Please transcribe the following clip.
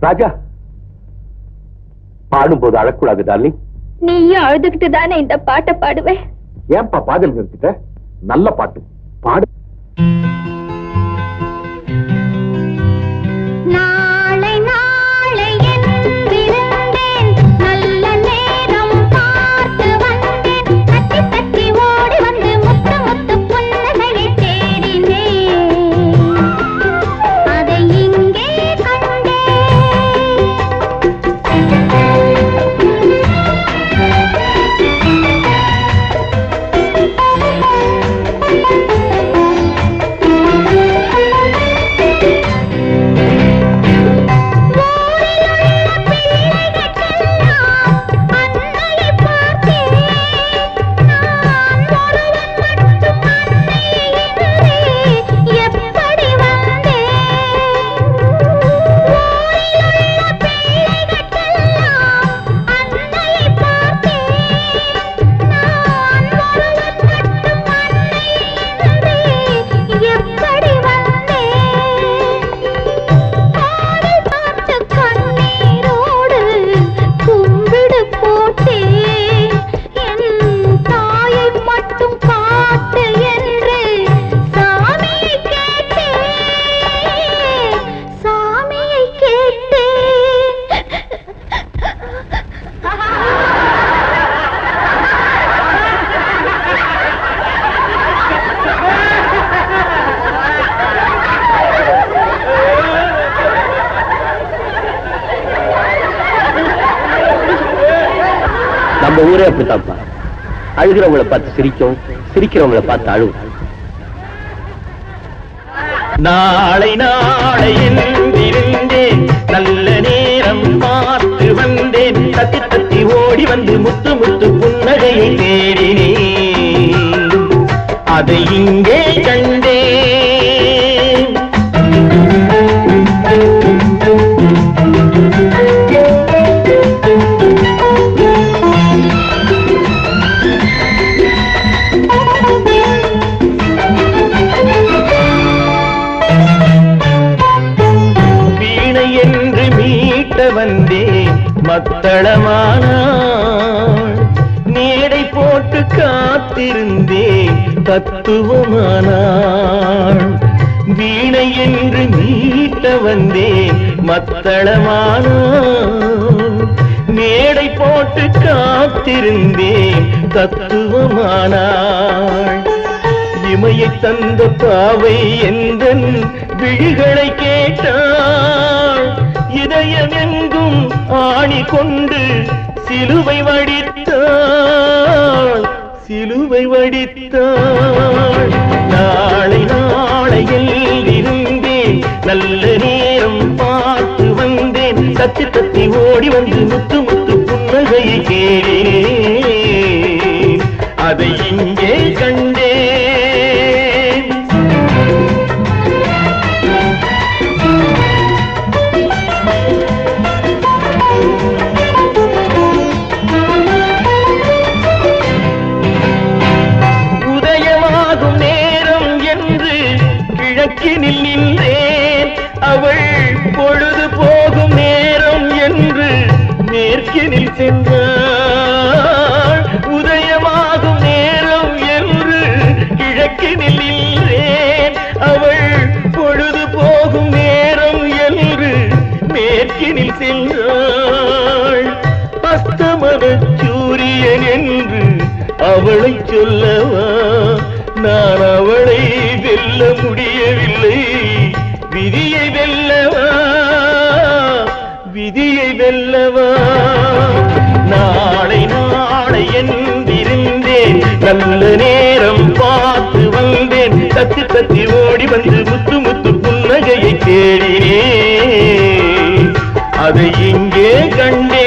ராஜா பாடும்போது அழக்கூடாது டார்லிங். நீயும் அழுதுகிட்டு தானே இந்த பாட்டை பாடுவேன் ஏன்பா பாடல் நிறுத்திட்ட? நல்ல பாட்டு. பாடு. நம்ம ஊரே அப்படித்தான்ப்பா. அழுகிறவங்களை பார்த்து சிரிக்கும் சிரிக்கிறவங்கள பார்த்து அழுவும். நாளை நாளை என்றிருந்தேன் நல்ல நேரம் பார்த்து வந்தேன். தத்தி தத்தி ஓடி வந்து முத்து முத்து புன்னகையை தேடினேன். அதை இங்கே மத்தளமானாள் நீடை போட்டு காத்திருந்தேன் தத்துவமானாள் வீணை என்று நீட்ட வந்தேன் மத்தளமானாள் மேடை போட்டு காத்திருந்தேன் தத்துவமானாள் இமையை தந்த பாவை எந்தன் விழிகளை கேட்டாள் இதயம் எங்கும் ஆணி கொண்டு சிலுவை வடித்தாள் சிலுவை வடித்தாள். நாளை நாளையில் இருந்தேன் நல்ல நேரம் பார்த்து வந்தேன். சத்தி தத்தி ஓடி வந்து முத்து முத்து புன்னகையை கேளே அதை அருகினில் நின்றேன். அவள் பொழுது போகும் நேரம் என்று மேற்கினில் சென்றாள். உதயமாகும் நேரம் என்று கிழக்கினில் நின்றேன். அவள் பொழுது போகும் நேரம் என்று மேற்கினில் சென்றாள். அஸ்தமன சூரியன் என்று அவளை சொல்லவா? நான் வெல்ல முடியவில்லை. விதியை வெல்லவா? விதியை வெல்லவா? நாளை நாளை என்றிருந்தேன். நல்ல நேரம் பார்த்து வந்தேன். தத்தி தத்தி ஓடி வந்து முத்து முத்து புன்னகையை தேடினேன். அதை இங்கே கண்டேன்.